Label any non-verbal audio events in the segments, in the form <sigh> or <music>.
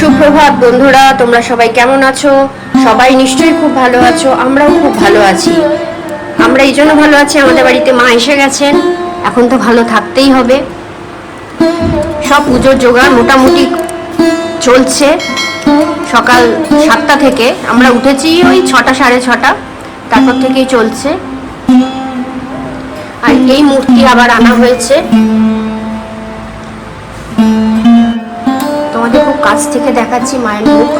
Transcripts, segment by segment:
সুপ্রভাত, বন্ধুরা, তোমরা সবাই কেমন আছো? সবাই নিশ্চয়ই খুব ভালো আছো, আমরাও খুব ভালো আছি। আমরা এই জন্য ভালো আছি, আমাদের বাড়িতে মা এসে গেছেন। এখন তো ভালো থাকতেই হবে। সব পুজোর জোগাড় মোটামুটি চলছে। সকাল সাতটা থেকে আমরা উঠেছি ওই ছটা, সাড়ে ছটা। তারপর থেকেই চলছে। আর এই মূর্তি আবার আনা হয়েছে। তোমাদের খুব কাছ থেকে দেখাচ্ছি মায়ের মুখ।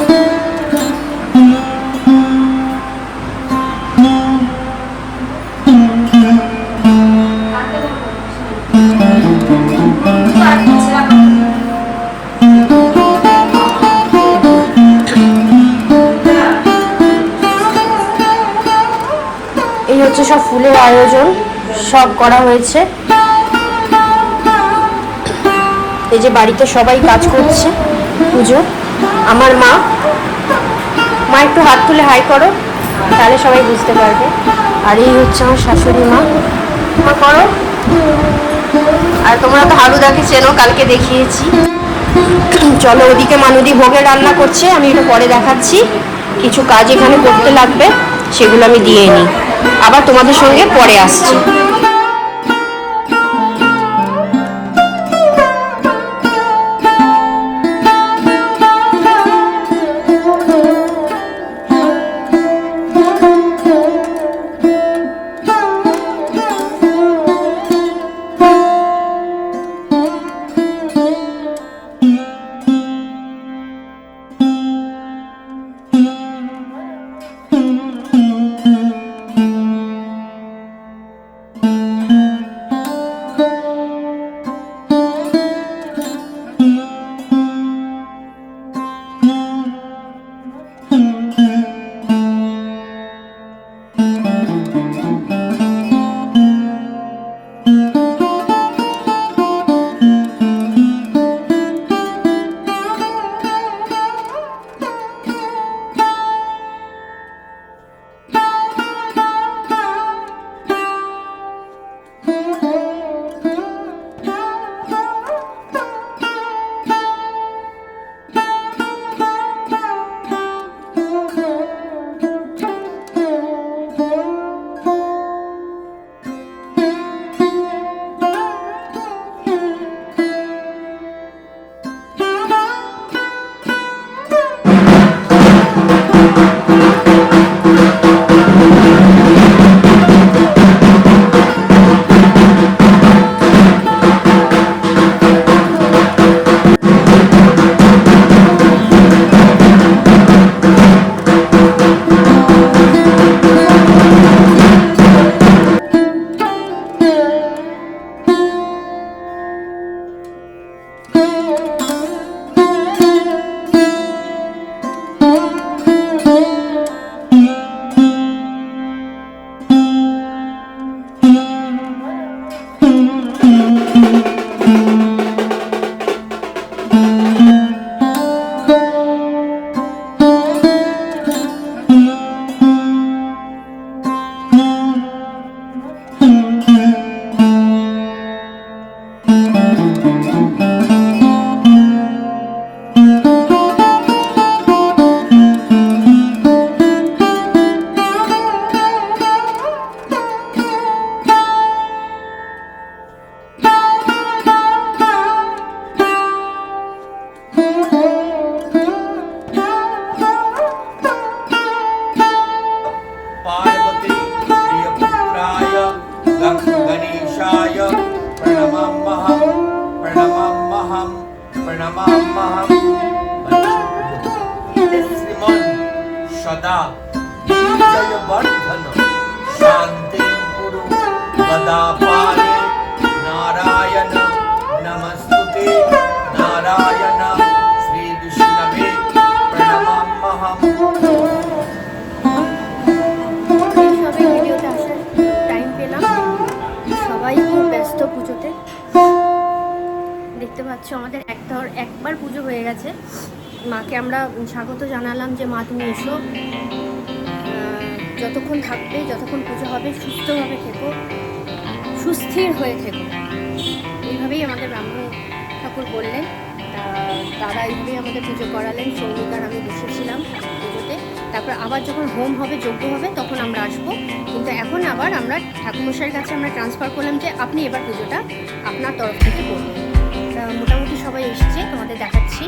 এই হচ্ছে সব ফুলের আয়োজন, সব করা হয়েছে। এই যে বাড়িতে সবাই কাজ করছে। পুজো। আমার মা মা একটু হাত তুলে হাই করো, তাহলে সবাই বুঝতে পারবে। আর এই হচ্ছে আমার শাশুড়ি মা। মা করো। আর তোমরা তো হালুদাকে চেনো, কালকে দেখিয়েছি। চলো ওদিকে মানুদি ভোগের রান্না করছে, আমি একটু পরে দেখাচ্ছি। কিছু কাজ এখানে করতে লাগবে, সেগুলো আমি দিয়ে নিই। আবার তোমাদের সঙ্গে পরে আসছি। পাচ্ছ আমাদের একটা একবার পুজো হয়ে গেছে। মাকে আমরা স্বাগত জানালাম যে, মা, তুমি এসো। যতক্ষণ থাকবে, যতক্ষণ পুজো হবে, সুস্থভাবে থেকো। সুস্থির হয়ে থেকো। এইভাবেই আমাদের ব্রাহ্মণ ঠাকুর বললেন। দাদা এইভাবেই আমাদের পুজো করালেন। সৌমিকার আমি বসেছিলাম পুজোতে। তারপর আবার যখন হোম হবে, যজ্ঞ হবে, তখন আমরা আসব। কিন্তু এখন আবার আমরা ঠাকুরমশাইয়ের কাছে আমরা ট্রান্সফার করলাম যে, আপনি এবার পুজোটা আপনার তরফ থেকে করবেন মোটামুটি সবাই এসেছে তোমাদের দেখাচ্ছি।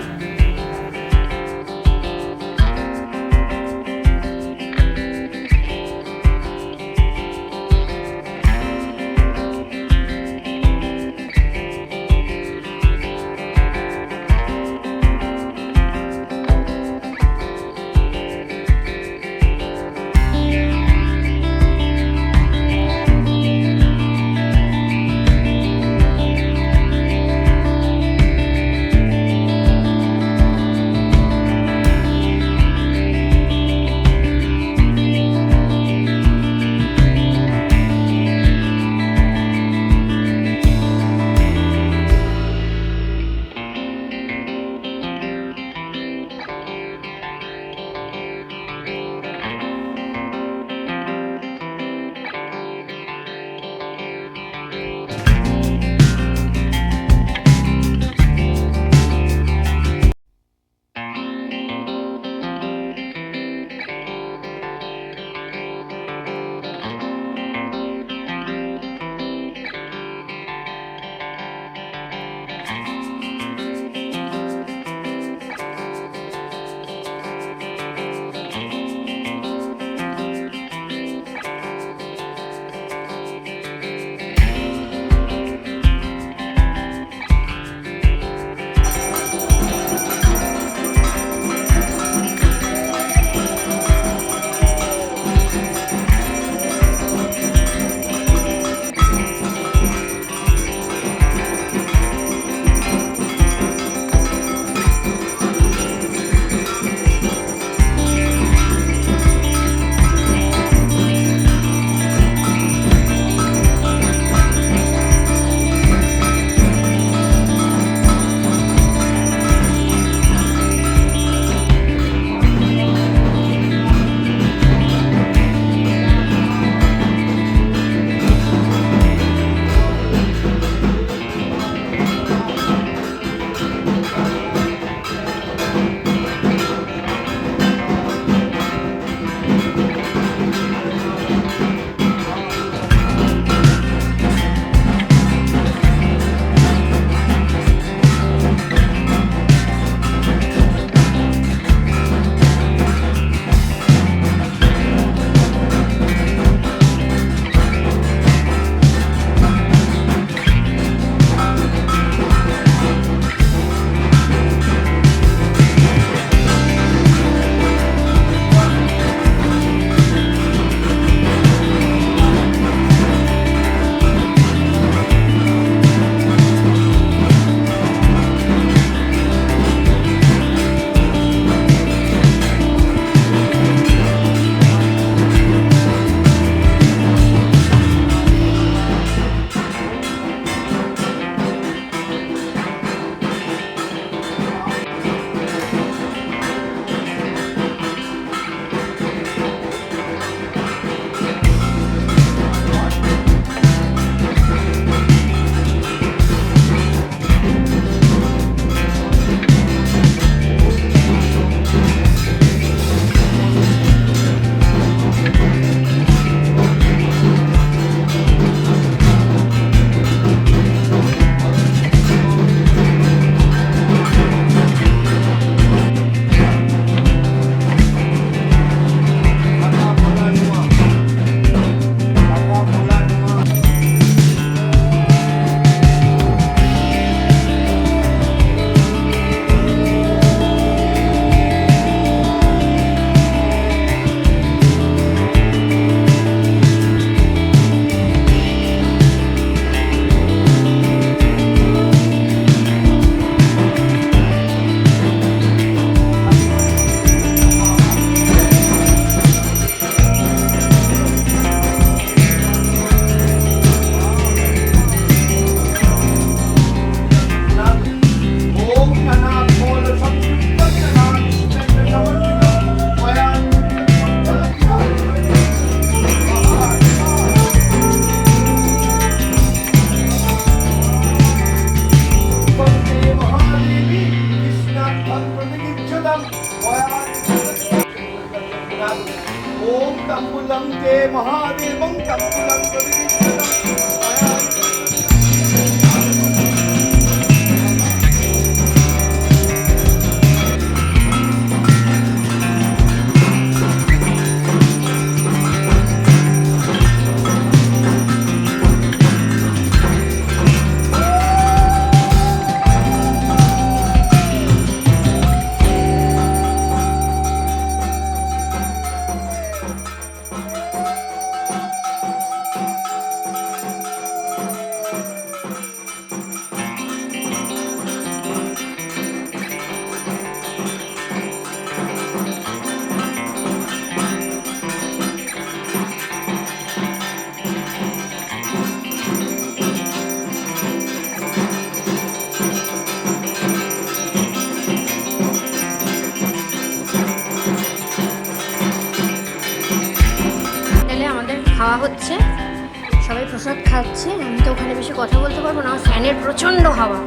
প্রসাদ খাচ্ছে, আমি তো ওখানে বেশি কথা বলতে পারব না ফ্যানের প্রচণ্ড হাওয়া।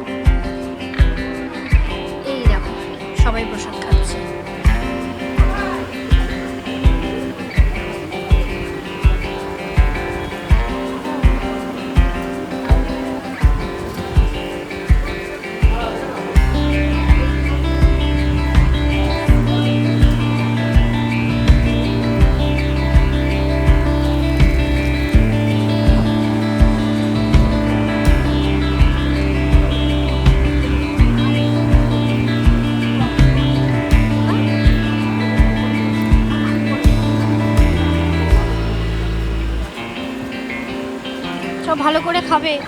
এই দেখো, সবাই প্রসাদ 咖啡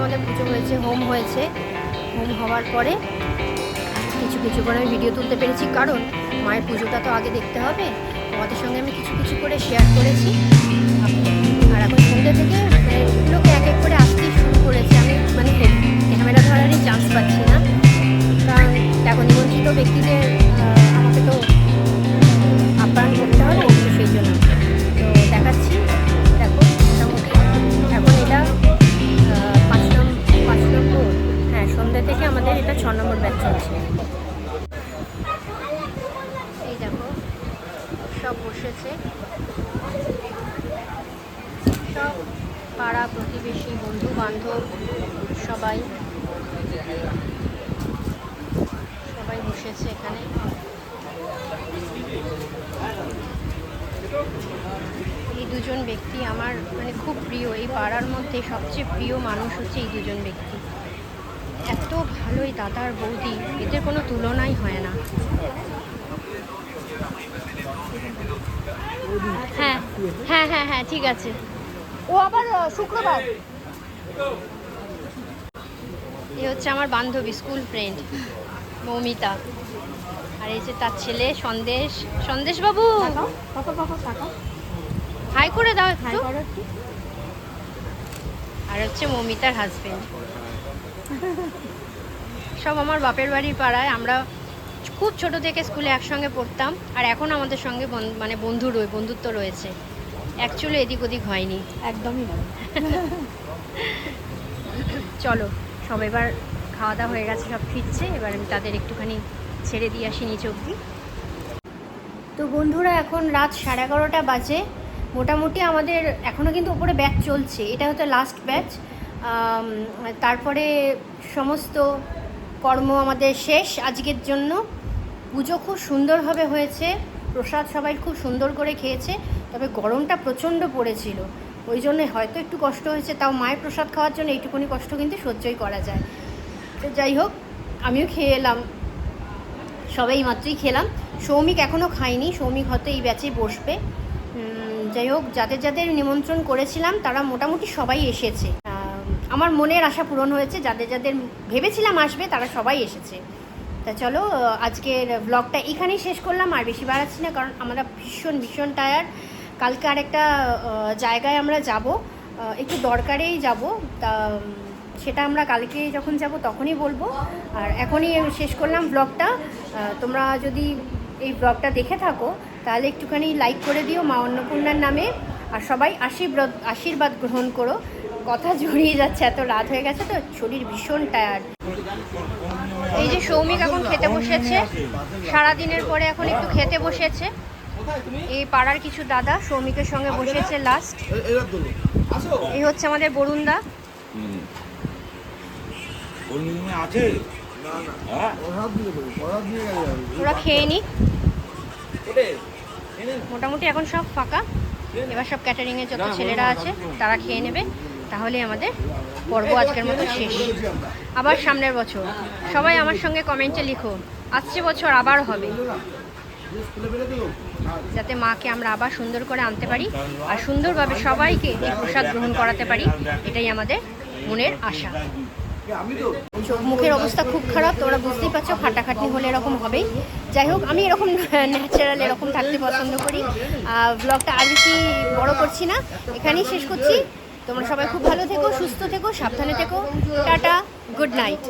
আমাদের পুজো হয়েছে, হোম হয়েছে। হোম হওয়ার পরে কিছু কিছু করে আমি ভিডিও তুলতে পেরেছি। কারণ মায়ের পুজোটা তো আগে দেখতে হবে। তোমাদের সঙ্গে আমি কিছু কিছু করে শেয়ার করেছি। আর এখন সন্ধ্যে থেকে মানে লোকে এক এক করে আসতেই শুরু করেছে। আমি মানে ক্যামেরা ধরারই চান্স পাচ্ছি না। কারণ এখন নিমন্ত্রিত ব্যক্তিদের সন্ধ্যা থেকে আমাদের এটা ছ নম্বর ব্যাচ চলছে। এই দেখো, সব বসেছে। সব পাড়া প্রতিবেশী, বন্ধু বান্ধব, সবাই। সবাই বসেছে এখানে। এই দুজন ব্যক্তি আমার মানে খুব প্রিয়। এই পাড়ার মধ্যে সবচেয়ে প্রিয় মানুষ হচ্ছে এই দুজন ব্যক্তি। ভালো এই দাদার বৌদি এদের কোনো তুলনাই হয় না। হ্যাঁ হ্যাঁ হ্যাঁ হ্যাঁ ঠিক আছে। ও আবার শুক্রবার। এ হচ্ছে আমার বান্ধবী স্কুল ফ্রেন্ড মৌমিতা। আর এই যে তার ছেলে সন্দেশ। সন্দেশ বাবু হাই করে দাও একটু। আর হচ্ছে মৌমিতার হাজবেন্ড <laughs> সব আমার বাপের বাড়ির পাড়ায় আমরা খুব ছোট থেকে স্কুলে একসঙ্গে পড়তাম আর এখন আমাদের সঙ্গে মানে বন্ধু রয়ে বন্ধুত্ব রয়েছে। অ্যাকচুয়ালি এদিক ওদিক হয়নি। একদমই <laughs> চলো সব এবার খাওয়া দাওয়া হয়ে গেছে সব ফিরছে এবার আমি তাদের একটুখানি ছেড়ে দিয়ে আসি নিচে অব্দি তো বন্ধুরা এখন রাত সাড়ে এগারোটা বাজে। মোটামুটি আমাদের এখনও কিন্তু উপরে ব্যাচ চলছে এটা হচ্ছে লাস্ট ব্যাচ তারপরে সমস্ত কর্ম আমাদের শেষ। আজকের জন্য পুজো খুব সুন্দরভাবে হয়েছে। প্রসাদ সবাই খুব সুন্দর করে খেয়েছে, তবে গরমটা প্রচণ্ড পড়েছিল। ওই জন্য হয়তো একটু কষ্ট হয়েছে, তাও মায়ের প্রসাদ খাওয়ার জন্য এইটুকুনি কষ্ট কিন্তু সহ্যই করা যায়। তো যাই হোক, আমিও খেয়ে এলাম। সবাই মাত্রই খেলাম। সৌমিক এখনও খায়নি, সৌমিক হয়তো এই ব্যাচেই বসবে। যাই হোক, যাদের যাদের নিমন্ত্রণ করেছিলাম, তারা মোটামুটি সবাই এসেছে। আমার মনের আশা পূরণ হয়েছে যাদের যাদের ভেবেছিলাম আসবে তারা সবাই এসেছে। তা চলো আজকের ব্লগটা এখানেই শেষ করলাম আর বেশি বাড়াচ্ছি না কারণ আমরা ভীষণ ভীষণ টায়ার কালকে আরেকটা আহ, জায়গায় আমরা যাব একটু দরকারেই যাব তা সেটা আমরা কালকে যখন যাব তখনই বলব। আর এখনই শেষ করলাম ব্লগটা তোমরা যদি এই ব্লগটা দেখে থাকো তাহলে একটুখানি লাইক করে দিও মা অন্নপূর্ণার নামে আর সবাই আশীর্বাদ আশীর্বাদ গ্রহণ করো। কথা জড়িয়ে যাচ্ছে, এত রাত হয়ে গেছে তো, শরীর ভীষণ টায়ার্ড এই যে সৌমিক এখন খেতে বসেছে, সারাদিনের পরে এখন একটু খেতে বসেছে। এই পাড়ার কিছু দাদা সৌমিকের সঙ্গে বসেছে লাস্ট এই হচ্ছে আমাদের বরুণদা। ওর খেয়ে নি মোটামুটি এখন সব ফাঁকা। এবার সব ক্যাটারিংয়ের যত ছেলেরা আছে, তারা খেয়ে নেবে। তাহলে আমাদের পর্ব আজকের মতো শেষ। আবার সামনের বছর। সবাই আমার সঙ্গে কমেন্টে লিখো আসছে বছর আবার হবে। যাতে মাকে আমরা আবার সুন্দর করে আনতে পারি আর সুন্দরভাবে সবাইকে এই প্রসাদ গ্রহণ করাতে পারি, এটাই আমাদের মনের আশা। চোখ মুখের অবস্থা খুব খারাপ, তোমরা বুঝতেই পারছ, খাটাখাটনি হলে এরকম হবেই। যাই হোক, আমি এরকম ন্যাচারাল এরকম থাকতে পছন্দ করি। ব্লগটা আর বেশি বড় করছি না। এখানেই শেষ করছি। তোমরা সবাই খুব ভালো থেকো সুস্থ থেকো সাবধানে থেকো। Tata good night